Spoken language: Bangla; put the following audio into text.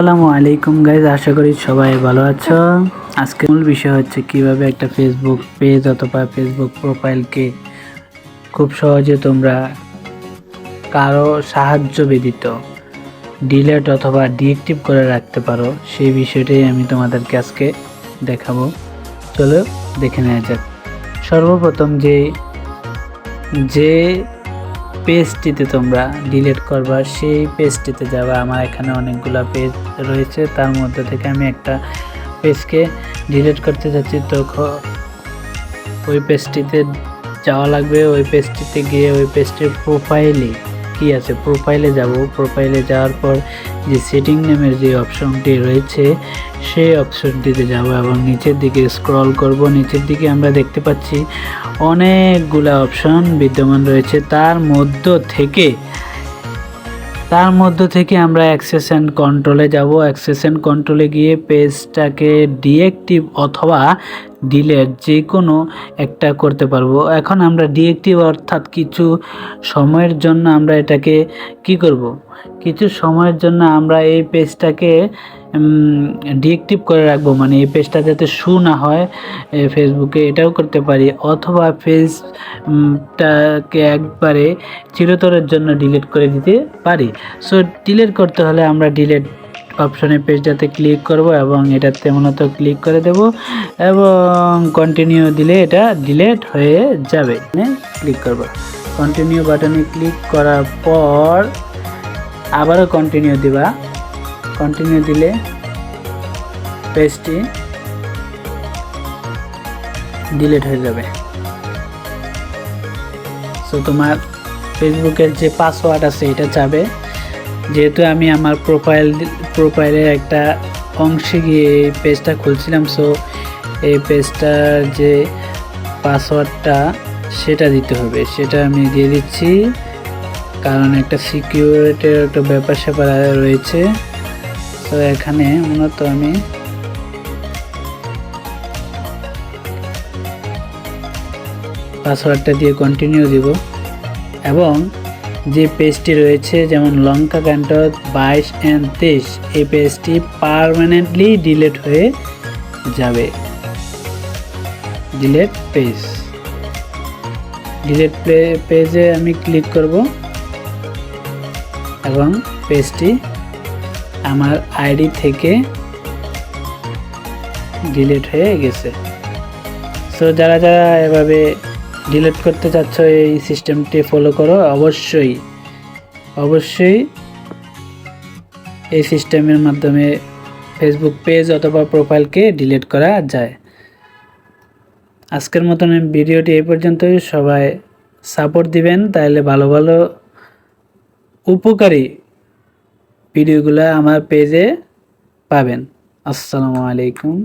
আসসালামু আলাইকুম গাইজ আশা করি সবাই ভালো আছো। আজকে মূল বিষয় হচ্ছে কীভাবে একটা ফেসবুক পেজ অথবা ফেসবুক প্রোফাইলকে খুব সহজে তোমরা কারও সাহায্য ব্যতীত ডিলেট অথবা ডিএক্টিভ করে রাখতে পারো, সেই বিষয়টাই আমি তোমাদেরকে আজকে দেখাবো। চলো দেখে নেওয়া যাক। সর্বপ্রথম যে যে পেজটিতে তোমরা ডিলিট করবা, সেই পেজটিতে যাবা। আমার এখানে অনেকগুলো পেজ রয়েছে, তার মধ্যে থেকে আমি একটা পেজকে ডিলিট করতে যাচ্ছি। তো ওই পেজটিতে যাওয়া লাগবে, ওই পেজটিতে গিয়ে ওই পেজটির প্রোফাইলে কি আছে? প্রোফাইলে যাব। প্রোফাইলে যাওয়ার পর যে সেটিং নামের যে অপশনটি রয়েছে, সেই অপশনটিতে যাব এবং নিচের দিকে স্ক্রল করব। নিচের দিকে আমরা দেখতে পাচ্ছি অনেকগুলা অপশন বিদ্যমান রয়েছে। তার মধ্য থেকে, তার মধ্য থেকে আমরা অ্যাক্সেস অ্যান্ড কন্ট্রোলে যাব। অ্যাক্সেস অ্যান্ড কন্ট্রোলে গিয়ে পেজটাকে ডিএক্টিভ অথবা ডিলেট যে কোনো একটা করতে পারব। এখন আমরা ডিএক্টিভ অর্থাৎ কিছু সময়ের জন্য আমরা এটাকে কি করব? কিছু সময়ের জন্য আমরা এই পেজটাকে ডিএক্টিভ করে রাখব। মানে এই পেজটা যাতে শু না হয় ফেসবুকে এটাও করতে পারি। অথবা পেজটাকে একবারে চিরতরের জন্য ডিলিট করে দিতে পারি। সো ডিলিট করতে হলে আমরা ডিলিট অপশনে পেজটাতে ক্লিক করব এবং এটাতে মূলত ক্লিক করে দেব এবং কন্টিনিউ দিলে এটা ডিলিট হয়ে যাবে। ক্লিক করব। কন্টিনিউ বাটনে ক্লিক করার পর আবারও কন্টিনিউ দিবা। কন্টিনিউ দিলে পেজটি ডিলিট হয়ে যাবে। সো তোমার ফেসবুকের যে পাসওয়ার্ড আছে, এটা চাবে যেহেতু আমি আমার প্রোফাইল প্রোফাইলের একটা অংশে গিয়ে এই পেজটা খুলছিলাম সো এই পেজটার যে পাসওয়ার্ডটা সেটা দিতে হবে। সেটা আমি দিয়ে দিচ্ছি, কারণ একটা সিকিউরিটির একটা ব্যাপার স্যাপার রয়েছে। তো এখানে মূলত আমি পাসওয়ার্ডটা দিয়ে কন্টিনিউ দিব। এবং যে পেজটি রয়েছে, যেমন লঙ্কা ক্যান্টর বাইশ অ্যান্ড তেইশ, এই পেজটি পারমানেন্টলি ডিলিট হয়ে যাবে। ডিলেট পেজ ডিলেট পেজে আমি ক্লিক করব এবং পেজটি আমার আইডি থেকে ডিলিট হয়ে গেছে। সো যারা যারা এভাবে ডিলিট করতে চাচ্ছ এই সিস্টেমটি ফলো করো, অবশ্যই অবশ্যই এই সিস্টেমের মাধ্যমে ফেসবুক পেজ অথবা প্রোফাইলকে ডিলিট করা যায়। আজকের মতন ভিডিওটি এই পর্যন্তই, সবাই সাপোর্ট দিবেন তাহলে ভালো ভালো উপকারী ভিডিওগুলো আমার পেজে পাবেন। আসসালামু আলাইকুম।